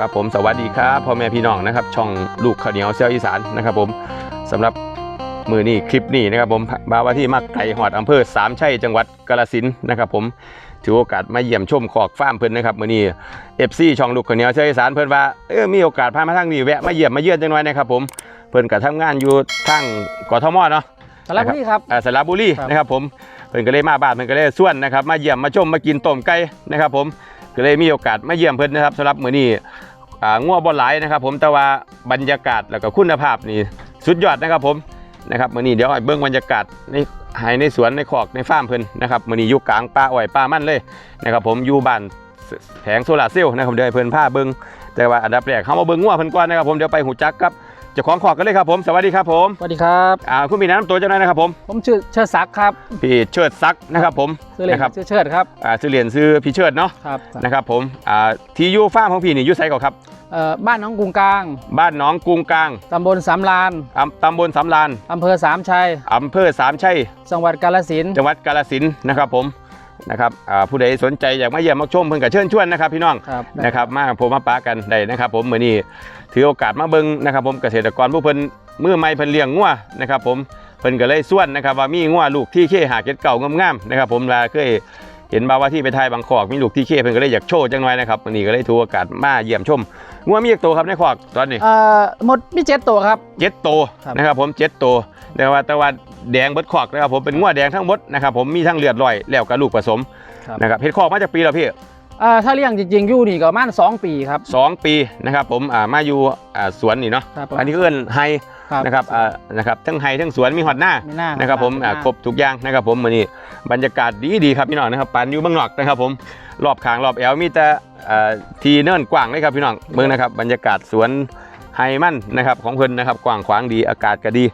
ครับผมสวัสดีครับพ่อแม่พี่น้องนะครับ ช่องลูกข้าวเหนียวเซียวอีสานนะครับ ผมสำหรับมือนี้คลิปนี้นะครับ ผมบาวาที่มักไก่หอดอำเภอสามชัยจังหวัดกาฬสินธุ์นะครับ ผมถือโอกาสมาเยี่ยมชมขอกฟาร์มเพิ่นนะครับมือนี้เอฟซีช่องลูกข้าวเหนียวเซียวอีสานเพิ่นว่าเออมีโอกาสพามาทางนี้แวะมาเยี่ยมมาเยือนจังหน่อยนะครับ ผมเพิ่นก็ทำงานอยู่ทางกทมเนาะสระบุรีครับอ่าสระบุรีครับนะครับ ผมเพิ่นก็เลยมาบ้านเพิ่นก็เลยส่วนนะครับ มาเยี่ยมมาชมมากินต้มไก่นะครับ ผมก็เลยมีโอกาสมาเยี่ยมเพิ่นนะครับสำหรับมื้อนี้อ่า งัวบ่หลนะครับผมแต่ว่าบรรยากาศแล้วก็คุณภาพนี่สุดยอดนะครับผมนะครับมื่อนี้เดี๋ยวไอ้เบิ้งบรรยากาศในให้ในสวนในคอกในฟาร์มเพิ่นนะครับมื่อนี้อยู่กลางป่าอ้อยป่ามันเลยนะครับผมอยู่บ้านแผงโซลาร์เซลล์นะครับเดี๋ยวให้เพิ่นพาเบิ้งแต่ว่าอันดับแรกเข้ามาเบิ้งงัวเพิ่นก่อนนะครับผมเดี๋ยวไปหูจักกับ เจ้าของคอกกันเลยครับผม สวัสดีครับผมสวัสดีครับอ่าคุณมีแนะนำตัวเจ้าหน่อยนะครับผม ผมชื่อเชิดศักดิ์ครับพี่เชิดซักดิ์นะครับผมชื่อเล่นนะครับชื่อเชิดครับอ่าชื่อเรียนชื่อพี่เชิดเนาะครับนะครับผมอ่าที่อยูฟาร์มของพี่นี่อยูไซก่อนครับ เอ่อบ้านหน้องกรุงกลางบ้านหนองกรุงกลางตำบลสามลานอำตำบลสำรานอำเภอสามชัยอำเภอสามชัยจังหวัดกาฬสินธุ์จังหวัดกาฬสินธุ์นะครับผม นะครับอ่าผู้ใดสนใจอยากมาเยี่ยมมาชมเพิ่นก็เชิญชวนนะครับพี่น้องครับนะครับมาผมมาปากันได้นะครับ ผมมื้อนี้ถือโอกาสมาเบิ่งนะครับ ผมเกษตรกรผู้เพิ่นมือใหม่เพิ่นเลี้ยงงัวนะครับผมเพิ่นก็เลยส่วนนะครับว่ามีงัวลูกที่เข้หาเก็ดเก่างามๆนะครับ ผมลาเคยเห็นบาวว่าที่ไปถ่ายบางขอกมีลูกที่เข้เพิ่นก็เลยอยากโชว์จังหน่อยนะครับวันนี้ก็เลยถือโอกาสมาเยี่ยมชม งัวมีอีกตัวครับในขอกตอนนี้เอ่อหมดมีเจ็ดตัวครับเจ็ดตัวครับนะครับผมเจ็ดตัวแต่ว่าแต่ว่าแดงเบิดขอกนะครับผมเป็นงัวแดงทั้งหมดนะครับผมมีทั้งเลือดลอยแล้วก็ลูกผสมครับนะครับเฮ็ดขอกมาจากปีแล้วพี่เอ่อถ้าเลี้ยงจริงๆอยู่นี่ก็ประมาณสองปีครับ สองปีนะครับผมอ่ามาอยู่อ่าสวนนี่เนาะครับอันนี้ก็เอื้อนไฮครับนะครับอ่านะครับทั้งไฮทั้งสวนมีหอดหน้าไม่น่านะครับผมอ่าครบทุกอย่างนะครับผมวันนี้บรรยากาศดีดีๆครับพี่น้องนะครับปานอยู่เบางนอกนะครับผมรอบขางรอบแอลมีแต่อ่าทีเนิ่นกว้างเลยครับพี่น้องเมืองนะครับบรรยากาศสวนไฮมันนะครับของเพิ่นนะครับกว้างขวางดีอากาศก็ดี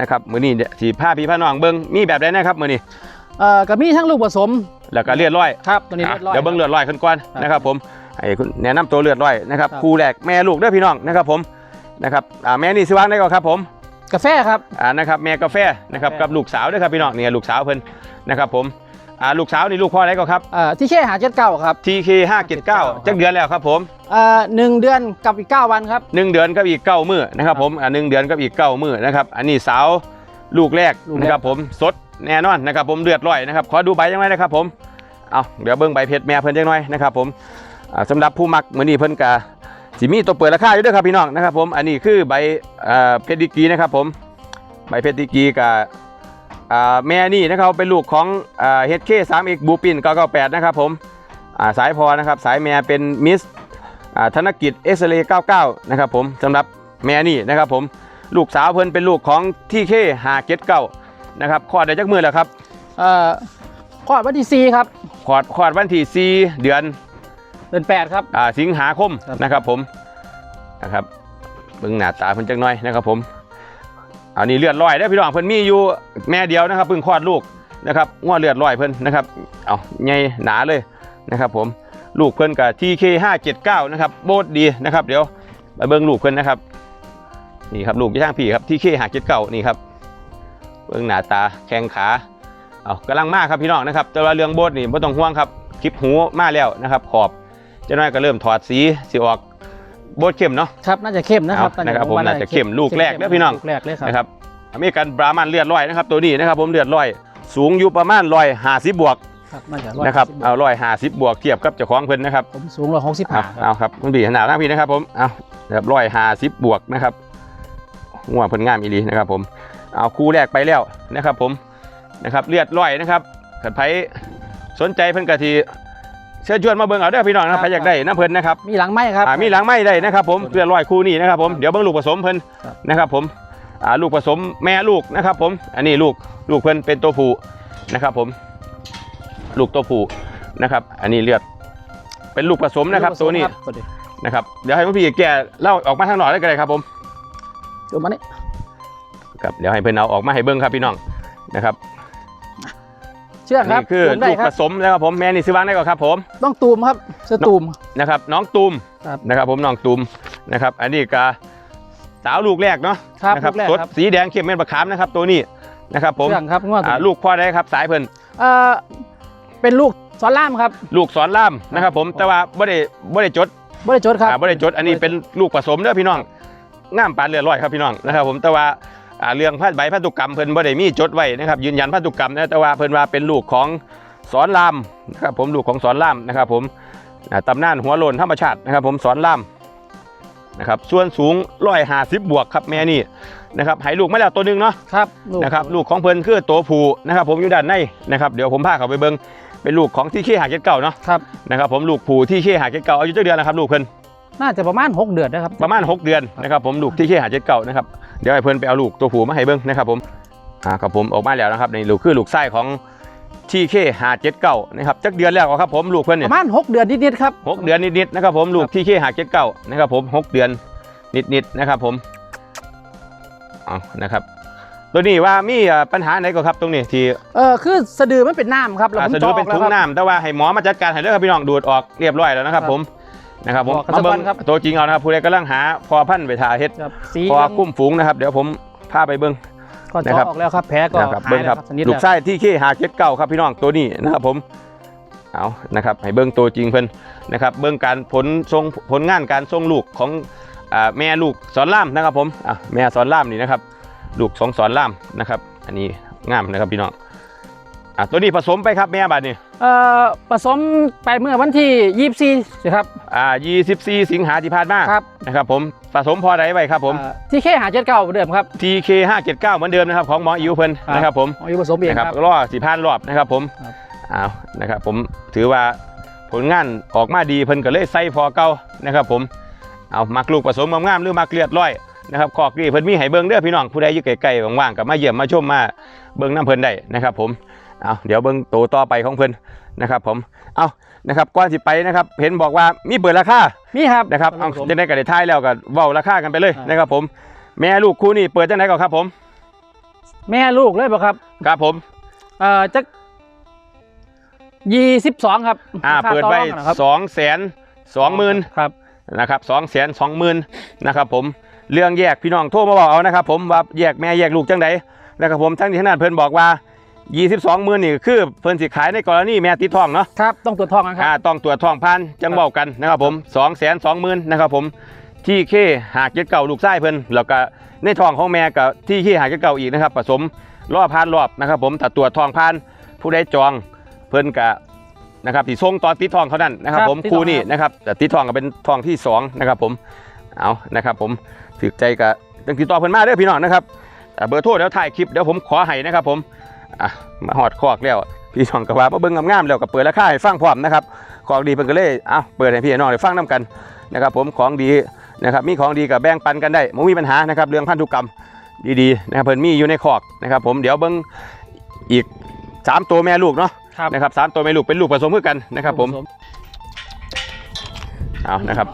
นะครับมื้อนี้เนี่ยสีผ้าพี่ผ้าน้องเบิ้งมีแบบใดนะครับมื้อนี้ เอ่อก็มีทั้งลูกผสม แล้วก็เลือดร้อยครับตัวนี้อะเรียบร้อย เดี๋ยวเบิ้งเลือดร้อยขึ้นก่อนครับนะครับผมให้คุณแนะนำตัวเลือดร้อยนะครับครับ คู่แรกแม่ลูกเด้อพี่น้องนะครับผมนะครับอ่าแม่นี่สิวางได้ก่อนครับผมกาแฟครับ อ่านะครับแม่กาแฟนะครับกาแฟ กับลูกสาวด้วยครับพี่น้องเนี่ยลูกสาวเพิ่นนะครับผมอ่าลูกสาวนี่ลูกพ่ออะไรก็ครับเอ่อที่แค่หาเจ็ดเก้าครับ TK 5 7 9จักเดือนแล้วครับผมเอ่อหนึ่งเดือนกับอีกเก้าวันครับ หนึ่งเดือนกับอีกเก้ามื้อนะครับผมอ่าหนึ่งเดือนกับอีกเก้ามื้อนะครับอันนี้สาวลูกแรกลูกแรก นะครับผมสด แน่นอนนะครับผมเลือดร้อยนะครับขอดูใบยังไงนะครับผมเอาเดี๋ยวเบิ่งใบเพชรแม่เพิ่นจังหน่อยนะครับผมอ่าสำหรับผู้มักมือนี้เพิ่นกะสิมีตัวเปิดราคาอยู่เด้วยครับพี่น้องนะครับผมอันนี้คือใบอ่าเพชรดีกีนะครับผมใบเพชรดีกีกับอ่าแม่นี่นะครับเป็นลูกของอ่า HK 3X บูปิน998นะครับผมสายพอนะครับสายแม่เป็นมิสธนกิจเอ็กซเรย์99นะครับผมสำหรับแม่นี่นะครับผมลูกสาวเพิ่นเป็นลูกของที่เคหาเก็ตเก้า นะครับคลอดได้จักมือแล้วครับเอ่อข้อวันที่สี่ครับคลอดคลอดวันที่ 4 เดือนเดือนแปดครับ อ่าสิงหาคมครับ นะครับผมนะครับเบิ่งหน้าตาเพิ่นจักหน่อยนะครับผมอันนี้เลือดลอยได้อพี่น้องเพิ่นมีอยู่แม่เดียวนะครับเพิ่งคลอดลูกนะครับง้อเลือดลอยเพิ่นนะครับเอาใหญ่หนาเลยนะครับผมลูกเพิ่นกับ TK 579 นะครับโบดดีนะครับ เดี๋ยวไปเบิ่งลูกเพิ่นนะครับนี่ครับลูกยี่ช่างผีครับที่เคหาเจ็ดเก่านี่ครับ เบื้องหน้าตาแข้งขาเอากำลังมากครับพี่น้องนะครับแต่ว่าเรื่องโบสนี่ไม่ต้องห่วงครับคลิปหูมาแล้วนะครับขอบเจะน้อยก็เริ่มถอดสีสีออกโบสเข้มเนาะครับน่าจะเข้มนะครับเอาตอนนะครับผมว่น่าจะเข้มลูกแรกนะพี่น้องลูกแรกเลยครับนะครับอเมริกันบรามันเลือดร้อยนะครับตัวนี้นะครับผมเลือดร้อย สูงอยู่ประมาณร้อยห้าสิบบวกครับน่าจะนะครับ110เอาร้อยห้าสิบบวกเทียบกับเจ้าของเพิ่นนะครับผมสูงร้อยหกสิบเอาห้าเอาครับคุณบีขนาดหน้าพี่นะครับผมเอาแบบร้อยห้าสิบบวกนะครับง่วงเพิ่นงามอีหลีนะครับผม เอาคู่แรกไปแล้วนะครับผมนะครับเลือดร้อยนะครับขันไผสนใจเพิ่นกะทีเชิญชวนมาเบิ่งเอาเด้อพี่น้องนะครับใครอยากได้น้ำเพิ่นนะครับมีหลังไม้ครับอ่ามีหลังไม้ได้นะครับผมเลือดร้อยคู่นี้นะครับผมเดี๋ยวเบิ่งลูกผสมเพิ่นครับนะครับผมอ่าลูกผสมแม่ลูกนะครับผมอันนี้ลูกลูกเพิ่นเป็นตัวผู้นะครับผมลูกตัวผู้นะครับ อันนี้เลือดเป็นลูกผสมนะครับตัวนี้ตัวนี้นะครับเดี๋ยวให้พี่แกเล่าออกมาทางหน่อยได้กันเลยครับผมตัวมันนี่ ครับเดี๋ยวให้เพื่อนเอาออกมาให้เบิ้งครับพี่น้องนะครับเชื่อกครับนี่คือตูมได้ลูกคผรับสมแล้วครับผมแม่นี่ซื้อวางได้ก่อนครับผม ต้องตูมครับเสื้อตูม นะครับน้องตูมครับนะครับผมน้องตูมนะครับ อันนี้ก็สาวลูกแรกเนาะครับนะลูกแรกสดครับ สีแดงเข้มเม็ดมะขามนะครับ ตัวนี้นะครับผมเชื่องครับงวดอ่าลูกพ่อได้ครับสายเพิ่นเอ่อเป็นลูกสอนล่ามครับลูกสอนล่ามนะครับผมครับแต่ว่าบ่ได้บ่ได้จดบ่ได้จดครับ อ่าบ่ได้จดอันนี้เป็นลูกผสมเด้อพี่น้องงามปานเลือดร้อยครับพี่น้องนะครับ ผมแต่ว่าอ่า เรื่องพันใบพันธุกรรมเพิ่นบ่ได้มีจดไว้นะครับยืนยันพันธุกรรมนะแต่ว่าเพิ่นว่าเป็นลูกของสอนรามนะครับผมลูกของสอนรามนะครับผมอ่าตำนานหัวโลนธรรมชาตินะครับ ผมสอนรามนะครับส่วนสูง150บวกครับแม่นี่นะครับให้ลูกมาแล้วตัวหนึงเนาะครับนะครับลูกของเพิ่นคือตัวผู้นะครับ ผมอยู่ด้านในนะครับเดี๋ยวผมพาเขาไปเบิ่งเป็นลูกของที่ขี้หาเก็ดเก่าเนาะครับนะครับผมลูกผู้ที่ขี้หาเก็ดเก่าอายุเท่าเดือนนะครับลูกเพิ่น น่าจะประมาณ 6 เดือนนะครับ ประมาณ 6 เดือนนะครับผมลูกที่ขี้หาเก็ดเก่านะครับเดี๋ยวให้เพิ่นไปเอาลูกตัวผู้มาให้เบิ่งนะครับผมอ่าครับผมออกมาแล้วนะครับในลูกคือลูกไส้ของที่ขี้หาเก็ดเก่านะครับจักเดือนแล้วครับผมลูกเพิ่นปเนี่ยระมาณ 6 เดือนนิดๆครับหกเดือนนิดๆนะครับผมลูกที่ขี้หาเก็ดเก่านะครับผมหกเดือนนิดๆนะครับผมเอานะครับตัวนี้ว่ามีอ่าปัญหาไหนก็ครับตรงนี้ที่เออคือสะดือมันเป็นน้ำครับแล้วอ่าผมสะจดืออกเป็นแล้วถุงครับน้ำแต่ว่าให้หมอมาจัดการให้เด้อครับพี่น้องดูดออกเรียบร้อยแล้วนะครับครับผม นะครับผมบอกกันมาสักเบิ่วังนครับตัวจริงเอานะครับผู้ใดกำลังหาพอพันธุ์ไปทาเฮ็ดครับสีพอคุ้มฝูงนะครับ เดี๋ยวผมพาไปเบิ่งก็นะจอครับ ออกแล้วครับแผลก็นะครับหายเบิ่งแล้ควรับครับสนิทลูกแล้วไส้ที่ขี้หาเก็ดเก่าครับพี่น้องตัวนี้นะครับผมเอานะครับให้เบิ่งตัวจริงเพิ่นนะครับเบิ่งการผลทรงผลงานการทรงลูกของอ่าแม่ลูกสอนล่ามนะครับผมอะแม่สอนล่ามนี่นะครับลูกสองสอนล่ามนะครับ อันนี้งามนะครับพี่น้อง อะตัวนี้ผสมไปครับแม่บัดนี้เอ่อผสมไปเมื่อวันที่ 24สิครับอ่า24 สิงหาที่ผ่านมาครับนะครับผมผสมพอได้ไว้ครับผมเอ่อที่แค่หาเจ็ดเก้าเดิมครับ TK 579เหมือนเดิมนะครับของหมออิวเพิ่นครับนะครับผมเอาอยู่ผสมเองนะคครัรับบรอสี่พันรอบนะครับผมครับเอานะครับผมถือว่าผลงานออกมาดีเพิ่นก็เลยใส่พอเก่านะครับผมเอามักลูกผสมงามๆหรือมักเลือดร้อยนะครับขอกดีเพิ่นมีให้เบิ่งเด้อพี่น้องผู้ใดอยู่ไกลๆว่างๆก็มาเยี่ยมมาชมมาเบิ่งน้ำเพิ่นได้นะครับผม เอาเดี๋ยวเบิ่งโตวต่อไปของเพิ่นนะครับ ผมเอานะครับก่อนสิไปนะครับ เห็นบอกว่ามีเปิดราคามีครับนะครับเอาผสมจะได้กันได้ท้ายแล้วก็เว้าราคากันไปเลยอ่านนะครับ ผม แม่ลูกคู่นี้เปิดจังไดก่อนครับ ผม แม่ลูกเลยป่ะครับครับผมเอ่อจะยี่สิบสองครับอ่าราคาเปิดไว้ต่อรองนะครับสองแสนสองหมื่นครับนะครับสองแสนสองหมื่นนะครับ ผมเรื่องแยกพี่น้องโทรมาบอกเอานะครับ ผมว่าแยกแม่แยกลูกจังไดนะครับผมทั้งนี้ทั้งนั้นเพิ่นบอกว่า 22หมื่นนี่คือเพิ่นสิขายในกรณีแม่ติดท้องเนาะครับต้องตรวจทองกันคอ่ารับ ต้องตรวจท้องพันจังเว้ากันนะครับผม2 2 0 0 0 0นะครับผมที่เคหากเจ็ดเก่าลูกไส้เพิ่นแล้วก็ในท้องของแม่กับที่เคหากเจ็ดเก่าอีกนะครับผสมรอบพันรอบนะครับผมถ้าตรวจท้องพันผู้ใดจองเพิ่นก็นะครับที่ส่งตอนติดท้องเขานั่นนะครับผมคู่นี้นะครับแต่ติดท้องก็เป็นท้องที่สองนะครับผมเอานะครับผมถือใจกับตังติดต่อเพิ่นมาเด้อพี่น้องนะครับ อ่าเบอร์โทรเดี๋ยวถ่ายคลิปเดี๋ยวผมขอให้นะครับผม อะมาหอดคอกแล้วพี่น้องก็ว่ามาเบิ่งงามๆแล้วก็เปิดราคาให้ฟังพร้อมนะครับของดีเพิ่นก็เลยเอ้าเปิดให้พี่น้องได้ฟังนํกันนะครับ ผมของดีนะครับมีของดีกับแบ่งปันกันได้บ่มีปัญหานะครับเรื่องพันธุกรรมดีๆนะครับเพิ่นมีอยู่ในคอกนะครับ ผมเดี๋ยวเบิ่งอีกสามตัวแม่ลูกเนาะครับนะครับสามตัวแม่ลูกเป็นลูกผสมคือกันนะครับ ผมผสเอานะครับ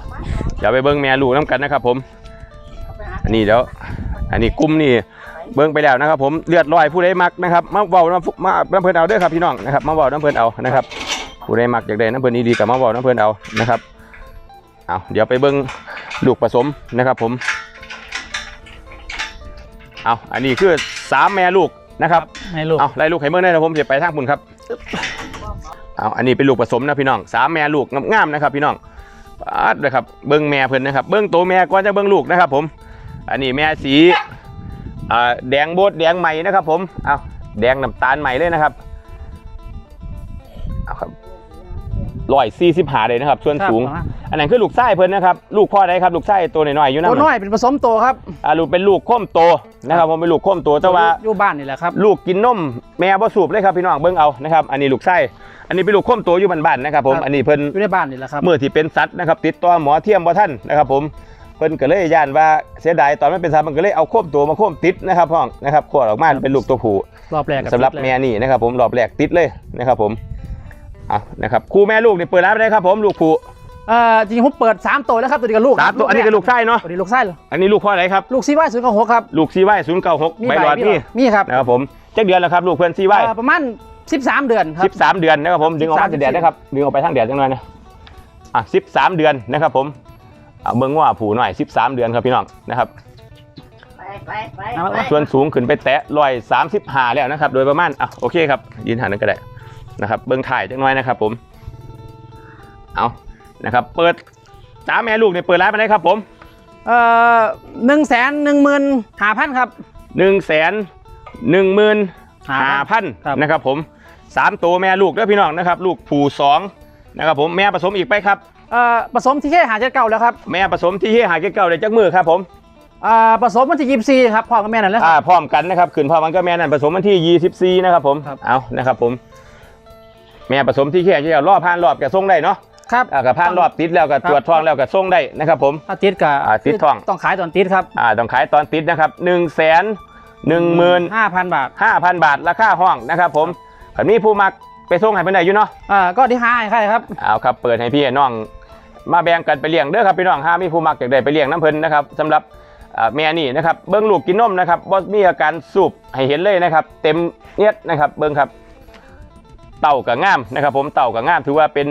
เดี๋ยวไปเบิ่งแม่ลูกนํกันนะครับ ผมอันนี้เดี๋ยวอันนี้กลุ่มนี่ เบิ่งไปแล้วนะครับ ผมเลือดลอยผู้ใดมักนะครับมาเว้าน้ำมาน้ำเพิ่นเอาเด้อครับพี่น้องนะครับมาเว้าน้ำเพิ่นเอานะครับผู้ใดมักอยากได้น้ำเพิ่นดีๆกับมาบอกน้ำเพิ่นเอานะครับเอาเดี๋ยวไปเบิ้งลูกผสมนะครับ ผมเอาอันนี้คือสามแม่ลูกนะครับให้ลูกเอาไล่ลูกให้เบิ้งได้นะผมจะไปทางปุ่นครับเอาอันนี้เป็นลูกผสมนะพี่น้องสามแม่ลูกงามๆนะครับ พี่น้องปาดนะครับเบิ้งแม่เพิ่นนะครับ เบิ้งตัวแม่ก่อนจะเบิ้งลูกนะครับ ผม อันนี้แม่สีอ่า แดงโบดแดงใหม่นะครับผมเอาแดงน้ำตาลใหม่เลยนะครับเอาครับร้อยสี่สิบหาเลยนะครับ ส่วนครับสูงประมาณอันนั้นคือลูกไส้เพิ่นนะครับ ลูกพ่อใดครับลูกไส้ตัวน้อยๆอยู่นั่ตัวนน้อยเป็นผสมโตครับอ่าลูกเป็นลูกโค้มโตนะครับผมเป็นลูกโค้มโตแต่ว่าอยู่บ้านนี่แหละครับ ลูกกินนมแม่บ่สูบเลยครับพี่น้องเบิ่งเอานะครับ อันนี้ลูกไส้อันนี้เป็นลูกโค้มโตอยู่บ้านๆนะครับผมครับอันนี้เพิ่นอยู่ในบ้านนี่แหละครับเมื่อที่เป็นสัตว์นะครับ ติดต่อหมอเทียมบ่ท่านนะครับ ผม เพิ่นก็เลยย่านว่าเสียดายตอนมันเป็นสัตว์มันก็เลยเอาโค้มโตมาโค้มติดนะครับพ่องนะครับขวดออกมาเป็นลูกตัวผู้รอบแรกสำหรับแม่นี่นะครับผมรอบแรกติดเลยนะครับผมเอานะครับคู่แม่ลูกนี่เปิดร้านไปได้ครับผมลูกผู้เอ่อจริงๆผมเปิดสามตัวแล้วครับตัวนี้ก็ลูกสามตัวอันนี้ก็ลูกไส้เนาะตัวนี้ลูกไส้เหรออันนี้ลูกพ่ออะไรครับลูกซีไว้ศูนย์กับหกครับลูกซีไว้ศูนย์เก้าหกใบหลอดพี่นี่เหรอมีครับนะครับผมเจ็ดเดือนแล้วครับลูกเพื่อนซีไว้เอ่อประมาณ13 เดือนครับสิบสามเดือนนะครับผมดึงออกมา13จากแดดนะครับดึงออกไปทางแดดจังหน่อยนะอะสิบสามเดือนนะครับผม เอาเบิ้งว่าผูหน่อยสิบสามเดือนครับพี่น้องนะครับไปไปไปเอามาไปส่วนสูงขึ้นไปแตะร้อยสามสิบห้าแล้วนะครับ โดยประมาณอะโอเคครับยืนหันนั่นก็ได้นะครับเบิ้งถ่ายจังหน่อยนะครับ ผมเอานะครับ เปิดสามแม่ลูกเนี่ยเปิดร้านมาได้ครับ ผมเอ่อหนึ่งแสนหนึ่งหมื่นห้าพันครับหนึ่งแสนหนึ่งหมื่นห้าพันครับนะครับ ผมสามตัวแม่ลูกเด้อพี่น้องนะครับ ลูกผูสองนะครับ ผมแม่ผสมอีกไปครับ เอ่อผสมที่แค่หาเจ็ดเก้าแล้วครับแม่ผสมที่เฮียหาเก้าเลยจักมือครับผมเอ่อผสมวันที่ยี่สิบสี่ครับพ่อกับแม่นั่นแหละคอ่ารับพร้อมกันนะครับขืนพร้อมกันก็แม่นั่นผสมวันที่24นะครับผมครับ เอานะครับผม แม่ผสมที่เฮียเก้ารอบผ่านรอบก็ส่งได้เนาะครับ อ่ากับผ่านรอบติดแล้วก็ครับ ตรวจท้องแล้วก็ส่งได้นะครับผม ถ้าติดกับอ่าติดทอง ต้องขายตอนติดครับอ่าต้องขายตอนติดนะครับ1นึ่งแสนหนึ่งหมื่นห้าพันบาทห้าพันบาทราคาห้องนะครับผมขันนี้ผู้มักไปส่งให้เพิ่นได้อยู่เนาะอ่าก็ที่ห้าให้ใครครับ เอาครับเปิดให้พี่น้อง มาแบ่งกันไปเลี้ยงเด้อครับพี่น้องห้ามีผู้มักอยากได้ไปเลี้ยงน้ำเพิ่นนะครับสำหรับอ่าแม่นี่นะครับเบิ้งลูกกินนมนะครับบ่มีอาการสูบให้เห็นเลยนะครับ เต็มเนียดนะครับเบิ้งครับ เต่ากับง่ามนะครับ ผมเต่ากับง่ามถือว่าเป็น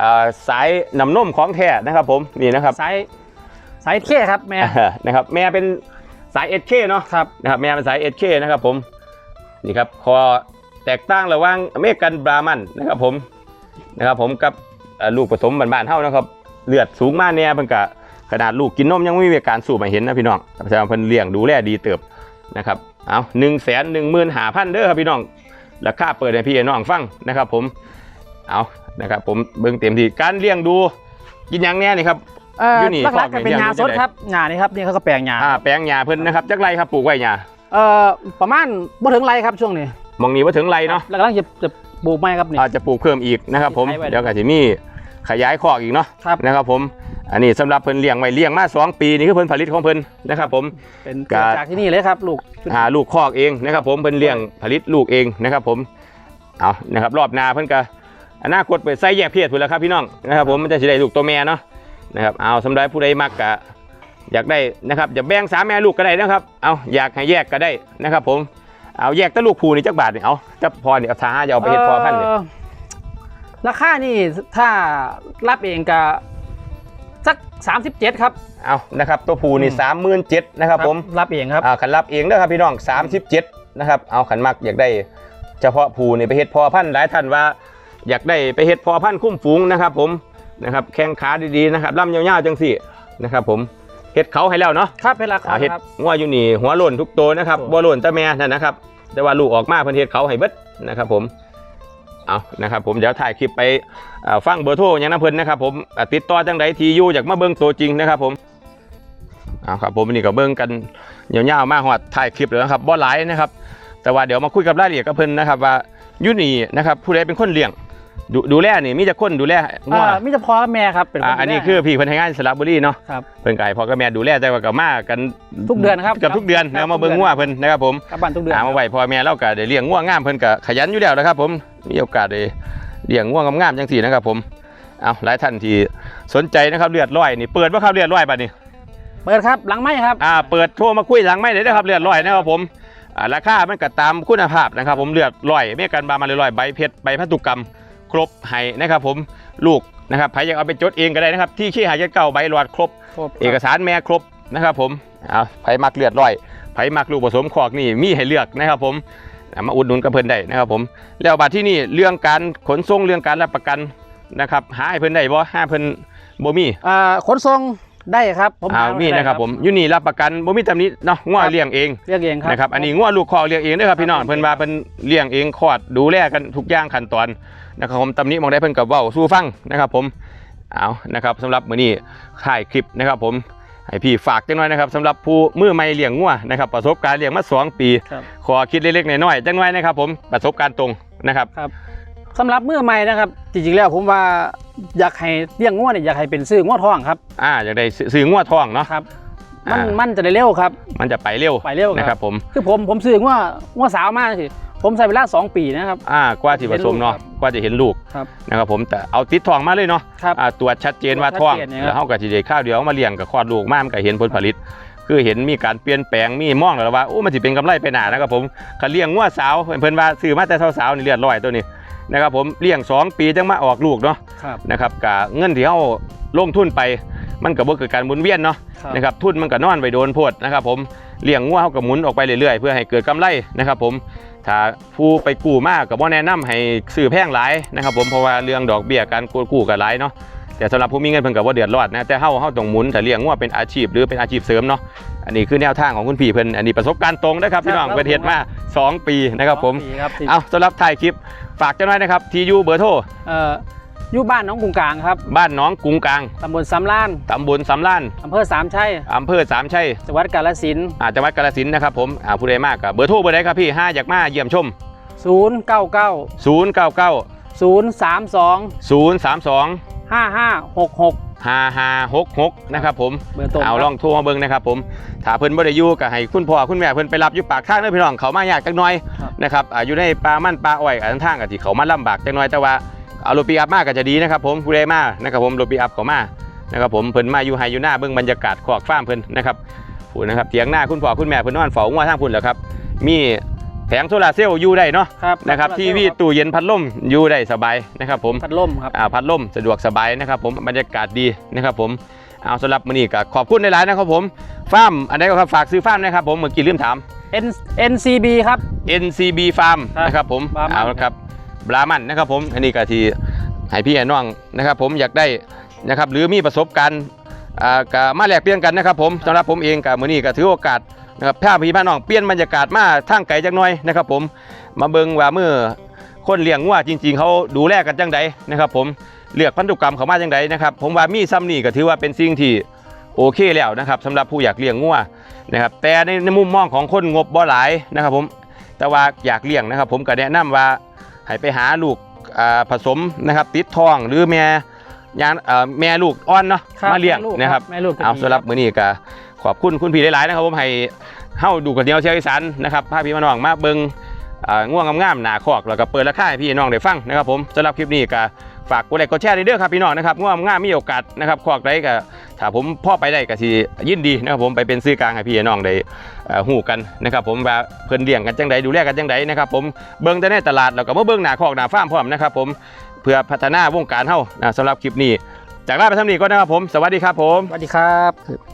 อ่าสายนำนมของแท้นะครับ ผมนี่นะครับสายสายเท่ครับแม่นะครับ แม่เป็นสายเอชเคเนาะครับนะครับแม่เป็นสายเอชเคนะครับผมนี่ครับคอแตกต่างระหว่างอเมริกันบรามันนะครับผมนะครับผมกับเอ่อ ลูกผสมบ้านๆเท่านะครับเลือดสูงมากเนี่ยเพิ่นกะขนาดลูกกินนมยังไม่มีอาการสูบมาเห็นนะพี่น้องแต่แสดงว่าเพิ่นเลี้ยงดูแลดีเติบนะครับเอาหนึ่งแสนหนึ่งหมื่นหาพันเด้อครับพี่น้องราคาเปิดให้พี่น้องฟังนะครับ ผมเอานะครับผมเบิ่งเต็มที่การเลี้ยงดูกินหยังแน่นี่ครับเอ่ออยู่นี่หลักๆก็เป็นฟอกเนี่ยงายังสดอยู่ที่ไหนครับงานี่ครับนี่เขาก็แปลงงาอ่าแปลงหญ้าเพิ่นนะครับจักไรครับปลูกไว้หญ้าเอ่อประมาณบ่ถึงไรครับช่วงนี้มองนี้ว่าถึงไรเนาะแล้วกำลังจะจะปลูกไม้ครับนี่อาจจะปลูกเพิ่มอีกนะครับผมใช้ไว้เดี๋ยวก็จะมี ขยายคอกอีกเนาะครับ นะครับผมอันนี้สำหรับเพิ่นเลี้ยงไว้เลี้ยงมาสองปีนี่คือเพิ่นผลิตของเพิ่นนะครับผม เป็นกาเกิดจากที่นี่เลยครับ ลูกชุด หาลูกคอกเองนะครับผมเพิ่นเลี้ยงผลิตลูกเองนะครับผมเอานะครับรอบหนาเพิ่นก็อนาคตเปิดไส้แยกเพศพุ่นแล้วครับพี่น้องนะครับผมมันจะสิได้ลูกตัวแม่เนาะนะครับเอาสำหรับผู้ใดมักกะอยากได้นะครับจะแบ่งสามแม่ลูกก็ได้นะครับเอาอยากให้แยกก็ได้นะครับผมเอาแยกแต่ลูกผูนี่จักบาทนี่เอาจะพอนี่เอาทาจะเอาไปเฮ็ดพอพันธุ์นี่เอ่อ ราคานี่ถ้ารับเองก็สัก 37 ครับ เอานะครับตัวผูนี่สามหมื่นเจ็ดนะครับผมรับเองครับอ่าขันรับเองเด้อครับพี่น้อง37นะครับเอาขันมักอยากได้ เฉพาะผูนี่ไปเฮ็ดพอพันธุ์หลายท่านว่า อยากได้ไปเฮ็ดพอพันธุ์คุ้มฝูงนะครับผมนะครับแข้งขาดีๆนะครับล่ำยาวๆจังสี่นะครับผมเฮ็ดเขาให้แล้วเนาะครับเป็นราคาอ่าเฮ็ดครับงัวอยู่นี่หัวโล้นทุกตัวนะครับครับบ่โล้นแต่แม่นั่นนะครับ แต่ว่าลูกออกมาเพิ่นเฮ็ดเขาให้เบิดนะครับผม เอานะครับผมเดี๋ยวถ่ายคลิปไปอ่าฟังเบอร์โทรอย่างนั้นเพิ่นนะครับผมอ่าติดต่อจังไดทีอยู่อยากมาเบิ่งตัวจริงนะครับผมเอาครับผมวันนี้ก็เบิ่งกันยาวๆมาฮอดถ่ายคลิปแล้วนะครับบ่หลายนะครับ แต่ว่าเดี๋ยวมาคุยกับรายละเอียดกับเพิ่นนะครับว่าอยู่นี่นะครับผู้ใดเป็นคนเลี้ยงดูดูแลนี่มีแต่คนดูแลงัวอ่ามิจะพอกับแม่ครับเป็นคอ่าอันนี้คือพี่เพิ่นให้งานสระบุรีเนาะครับเพิ่นก็ให้พ่อกับแม่ดูแลแต่ว่าก็มากันทุกเดือนครับกับทุกเดือนครับแล้วมาเบิ่งทุกเดืงัอนวเพิ่นนะครับผมกลับบ้านทุกเดือนหามาไว้พ่อแม่เราก็ได้เลี้ยงงัวงามเพิ่นก็ขยันอยู่แล้วนะครับผม มีโอกาสได้เลี้ยงงัวงามๆจังซี่นะครับผมเอาหลายท่านที่สนใจนะครับเลือดร้อยนี่เปิดบ่ครับเลือดร้อยบัดนี้เปิดครับหลังไม้ครับอ่าเปิดโทรมาคุยหลังไม่ได้นะครับเลือดร้อยนะครับผมอ่าราคามันก็ตามคุณภาพนะครับ ผมเลือดร้อยเมกันบามาเลยร้อยใบเพชรใบพันธุกรรมครบให้นะครับผมลูกนะครับใครอยากเอาไปจดเองก็ได้นะครับที่ขี้หายเก่าใบหลอดครบ เอกสารแม่ครบนะครับผมเอาไผมักเลือดร้อยไผมักลูกผสมคอกนี่มีให้เลือกนะครับผมเอา มาอุดหนุนกับเพิ่นได้นะครับผมแล้วบัดที่นี่เรื่องการขนส่งเรื่องการรับประกันนะครับหาให้เพิ่นได้บ่หาเพิ่นบ่มีอ่าขนส่งได้ครับผมอ้าวหานี่ได้นะครับผมอยู่นี่รับประกันบ่มีตำหนิเนาะง้อเลี้ยงเองเรียกเองครับนะครับอันนี้ง้อลูกคอกเลี้ยงเองเด้อครับพี่น้องเพิ่นว่าเพิ่นเลี้ยงเองคลอดดูแลกันทุกอย่างขั้นตอนนะครับผมตำหนิมองได้เพิ่นก็เว้าสู่ฟังนะครับผมเอานะครับสำหรับมื้อนี้ถ่ายคลิปนะครับผม ให้พี่ฝากจังหน่อยนะครับสำหรับผู้มือใหม่เลี้ยงงัวนะครับประสบการณ์เลี้ยงมาสองปี ครับขอคิดเล็กๆน้อยๆจังหน่อยนะครับ ผมประสบการณ์ตรงนะครับ สำหรับมือใหม่นะครับ จริงๆแล้วผมว่าอยากให้เลี้ยงง้วเนี่ยอยากให้เป็นซื้อง้วทองครับอ่าอยากได้ซื้อซื้องัวทองเนาะครับ มันอ่ามันจะได้เร็วครับ มันจะไปเร็วไปเร็วนะคครัรับบผมคือผมผมซื้อง้วง้วสาวมากสิผมใส่เวลาสองปีนะครับอ่ากว่าที่ผสมเนาะเห็นลูกครับกว่าจะเห็นลูกครับนะครับผมแต่เอาติดทองมาเลยเนาะครับอ่าตรวจชัดเจนว่าตรท้วอจงชัดเจนเนี่ยครับแล้วเฮาก็สิได้ข้าวเดียวเอามาเลี้ยงกับคลอดลูกมามันก็เห็นผลผลิต คือเห็นมีการเปลี่ยนแปลงมีมองแล้วว่าโอ้มันสิเป็นกำไรไปหนานะครับผมคันเลี้ยงงัวสาวเพิ่นว่าซื้อมาแต่สาวๆนี่เลือดร้อยตัวนี้นะครับผมเลี้ยงสองปีจังมาออกลูกเนาะครับนะครับกะเงินที่เฮาลงทุนไป มันก็บ่เกิดการหมุนเวียนเนาะครับนะครับทุนมันก็นอนไปโดนโพดนะครับผมเลี้ยงงัวเฮาก็หมุนออกไปเรื่อยๆ เพื่อให้เกิดกำไรนะครับผมถ้าผู้ไปกู้มากก็บ่แนะนำให้ซื้อแพงหลายนะครับผมเพราะว่าเรื่องดอกเบี้ยการกู้กู้ก็หลายเนาะแต่สำหรับผู้มีเงินเพิ่นก็บ่เดือดร้อนนะแต่เฮาเฮาต้องหมุนถ้าเลี้ยงงัวเป็นอาชีพหรือเป็นอาชีพเสริมเนาะอันนี้คือแนวทางของคุณพี่เพิ่นอันนี้ประสบการณ์ตรงนะครับพี่น้องครับเพิ่นเฮ็ดมาสองปีนะครับผมสองปีครับที่เอาสำหรับถ่ายคลิปฝากเจ้าหน่อยนะครับทียูเบอร์โทรเอ่ออยู่บ้านหน้องกรุงกลางครับ บ้านหน้องกรุงกลางตำบลซ้ำล้านตำบลสำล้านอำเภอสามชัยอำเภอสามชัยจังหวัดกาฬสินธุ์อาจังหวัดกาฬสินธุ์นะครับผมอ่าผู้ใดมากกับเบอร์โทรเบอร์ใดครับพี่ห้าอยากมาเยี่ยมชมศูนย์เก้าเก้า099ศูนย์สามสอง032ห้าห้าหกหก5566นะครับผมเบอร์ตรงเอาลองโทรมาเบิ่งนะครับผมถ้าเพิ่นบ่ได้อยู่ก็ให้คุณพ่อคุณแม่เพิ่นไปรับอยู่ปากทางเด้อพี่น้องเขามายากจักหน่อยนะครับอ่าอยู่ในป่ามันป่าอ้อยอันทางก็สิเขามาลำบากจักหน่อยแต่ว่า เอารถปีอัพมาก็จะดีนะครับผมผู้ใดมานะครับผมรถปีอัพเขามานะครับผมเพิ่นมาอยู่ไฮอยู่หน้าเบิ่งบรรยากาศขอกฟาร์มเพิ่นนะครับพูดนะครับเถียงหน้าคุณพ่อคุณแม่เพิ่นนอนเฝ้างัวทางพุ่นแหล้วครับ มีแผงโซลาร์เซลล์อยู่ได้เนาะครับนะครับทีวีตู้เย็นพัดลมอยู่ได้สบายนะครับผมพัดลมครับอ่าพัดลมสะดวกสบายนะครับผมบรรยากาศดีนะครับผมเอาสำหรับมื้อนี้ก็ขอบคุณในหลายๆนะครับผมฟาร์มอันใดก็ครับฝากซื้อฟาร์มนะครับผมเมื่อกี้ลืมถาม N NCB ครับ NCB Farm ครับนะครับผมบรามันเอาละครับ บรามันนะครับผมอันนี้ก็ที่ให้พี่ให้น้องนะครับ ผมอยากได้นะครับหรือมีประสบการณ์อ่าก็มาแลกเปลี่ยนกันนะครับผมสำหรับผมเองกับมือนี้ก็ถือโอกาสนะครับพาพี่พาน้องเปลี่ยนบรรยากาศมาทางไกลจักหน่อยนะครับ ผมมาเบิ่งว่าเมื่อคนเลี้ยงวัวจริง ๆ เขาดูแลกันจังใดนะครับ ผมเลือกพันธุกรรมเขามาจังใดนะครับ ผมว่ามีซ้ำนี่ก็ถือว่าเป็นสิ่งที่โอเคแล้วนะครับสำหรับผู้อยากเลี้ยงวัวนะครับแต่ในมุมมองของคนงบบ่หลายนะครับ ผมแต่ว่าอยากเลี้ยงนะครับ ผมก็แนะนำว่า ให้ไปหาลูกอ่าผสมนะครับติดทองหรือแม่ยานเอ่อแม่ลูกอ่อนเนาะครับมาเลี้ยงแม่ลูกนะครับแม่ลูกก็เอาดีสำหรับมื้อนี้ก็ขอบคุณคุณพี่หลายๆนะครับผมให้เฮาดูกันเดียวเชียวอีสานนะครับพาพี่มาน้องมาเบิ่งอ่าง่วงงามๆหนาคอกแล้วก็เปิดราคาให้พี่น้องได้ฟังนะครับผมสำหรับคลิปนี้ก็ ฝากกดไลค์กดแชร์ด้วยเด้อครับพี่น้องนะครับง่วงง่ามีโอกาสนะครับคอกไดก็ถ้าผมพ่อไปได้ก็สิยินดีนะครับผมไปเป็นซื้อกลางให้พี่น้องได้หูกันนะครับผมว่าเพิ่นเลี้ยงกันจังไดดูแลกันจังไดนะครับผมเบิ่งแต่ในตลาดแล้วก็มาเบิ่งหน้าคอกหน้าฟาร์มพร้อมนะครับผมเพื่อพัฒนาวงการเฮานะสำหรับคลิปนี้ จากลาไปทำนี้ก็นะครับผม สวัสดีครับผม สวัสดีครับ